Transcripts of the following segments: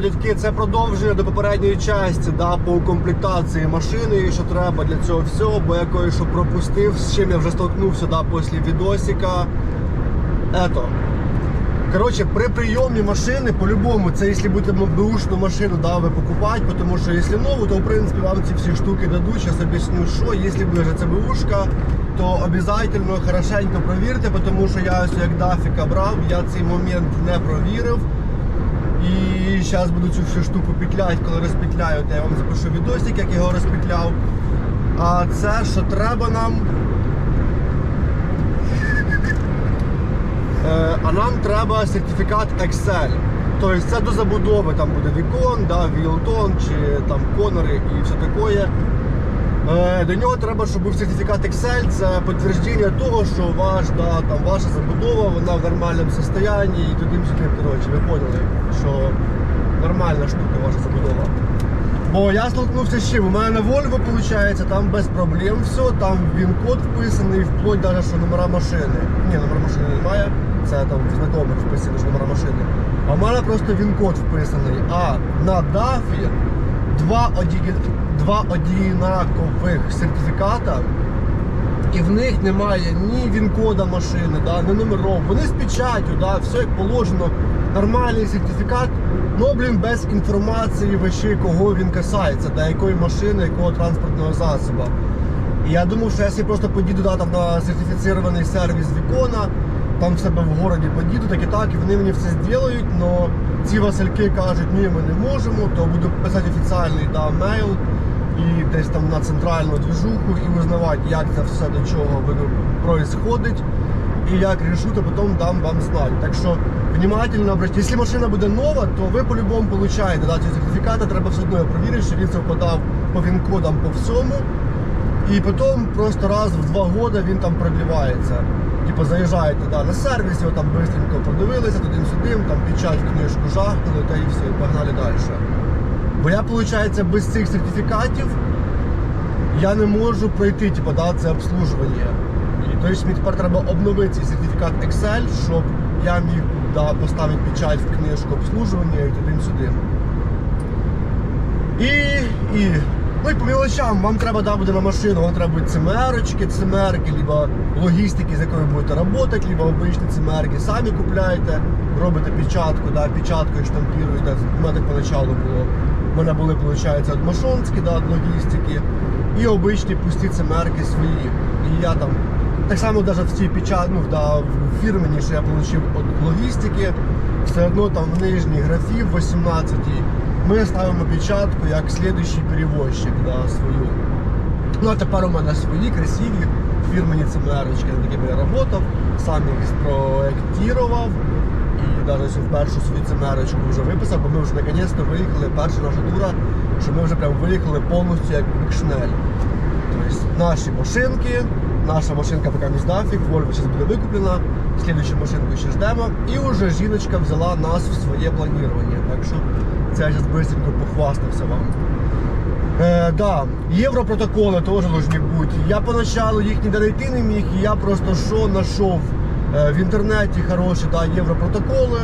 дядьки, це продовження до попередньої частини, да, по комплектації машини і що треба для цього всього, бо я кое-що пропустив, з чим я вже столкнувся да, після відосика. Ето. Короче, при прийомі машини, по-любому, це якщо будете бушну машину да, ви покупати, тому що якщо нову, то в принципі вам ці всі штуки дадуть. Зараз об'ясню, що, якщо вже це бушка, то обов'язково хорошенько провірте, тому що я ось як дафіка брав, я цей момент не провірив. І зараз буду цю всю штуку петляти, коли розпетляю, то я вам запишу відосик, як його розпетляв. А це, що треба нам. Е, А нам треба сертифікат Excel. Тобто це до забудови, там буде вікон, да, Вілтон чи там конори і все таке. Е, До нього треба, щоб був сертифікат Excel, це підтвердження того, що ваш, да, там, ваша забудова вона в нормальному стані і туди коротше, ви поняли, що нормальна штука ваша забудова. Бо я столкнувся з чим? У мене на Volvo виходить, там без проблем все, там він код вписаний, вплоть навіть, що номера машини. Ні, номера машини немає, це там в знайомих вписані ж номера машини. А в мене просто він код вписаний. А на DAF два, оді... два однакових сертифіката. І в них немає ні він-кода машини, да, ні номеров. Вони з печаттю, да, все як положено. Нормальний сертифікат, ну блін, без інформації вообще, кого він касається, да, якої машини, якого транспортного засобу. І я думав, що якщо просто подіду да, там, на сертифіцірований сервіс Вікона, там в себе в городі подіду, так і так, і вони мені все зроблять, але ці Васильки кажуть, ні, ми не можемо, то буду писати офіційний да, мейл і десь там на центральну движуху і узнавати, як це все до чого происходить. І як решу, то потім дам вам знати. Так що внимательно обратите. Якщо машина буде нова, то ви по-любому получаєте. Да, ці сертифікати треба все одно перевірити, що він совпадав по він-кодам по всьому. І потім просто раз в два роки він там продлівається. Типу заїжджаєте да, на сервіс, його там швидко подивилися, туди-сюди, там печать книжку жахнули та і все, і погнали далі. Бо я, виходить, без цих сертифікатів я не можу пройти типу, да, це обслужування. І тобто мені тепер треба обновити цей сертифікат Excel, щоб я міг да, поставити печать в книжку обслужування і туди-сюди. І, і, ну і по мелочам, вам треба да, буде на машину, вам треба будуть цимерочки, цимерки, либо логістики, з якою будете працювати, либо обичні цимерки. Самі купляєте, робите печатку, да, печаткою штампіруєте. У мене так поначалу було. У мене були, виходить, машонські, да, логістики, і обичні пусті цимерки свої. І я там так само навіть в цій печат, ну, да, в фірмені, що я отримав від логістики, все одно там в нижній графі, в 18 ми ставимо печатку як слідуючий перевозчик да, свою. Ну а тепер у мене свої красиві фірмені цемерочки, на якими я працював, сам їх спроектував. І навіть першу свою цемерочку вже виписав, бо ми вже наконець-то виїхали, перша наша тура, що ми вже прям виїхали повністю як Шнель. Тобто наші машинки, наша машинка поки не здафік, Volvo зараз буде викуплена, слідуючу машинку ще ждемо. І вже жіночка взяла нас в своє планування. Так що це я зараз швидко похвастався вам. Е, да, європротоколи теж повинні бути. Я поначалу їх ніде знайти не міг, і я просто що знайшов е, в інтернеті хороші да, європротоколи,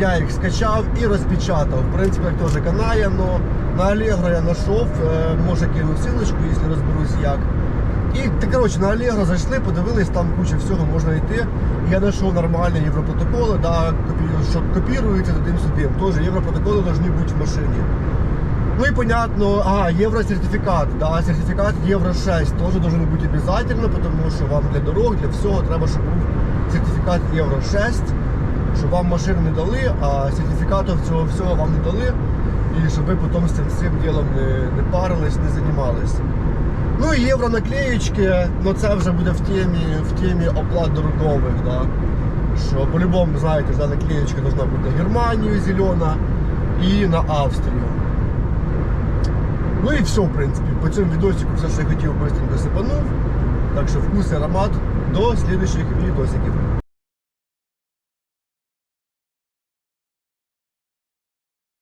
я їх скачав і розпечатав. В принципі, як теж канає, але на Allegro я знайшов, е, може кину ссылочку, якщо розберусь як. І так, коротше, на Allegro зайшли, подивились, там куча всього можна йти. Я знайшов нормальні європротоколи, да, що копіруються туди-сюди. Теж європротоколи повинні бути в машині. Ну и понятно, а, евросертификат, да, сертификат Евро 6 тоже должен быть обязательно, потому что вам для дорог, для всього треба, щоб був сертифікат Євро 6, щоб вам машину не дали, а сертифікатів цього всього вам не дали, і щоб ви потім з цим всім ділом не, не парились, не займались. Ну і євро наклеєчки, ну це вже буде в темі, в темі оплат дорогових, да. Що по-любому, знаєте, да, наклеєчка должна бути на Германію зелена і на Австрію. Ну і все, в принципі. По цьому відосику все, що я хотів, быстренько сипанув. Так що вкус і аромат до слідуючих відосиків.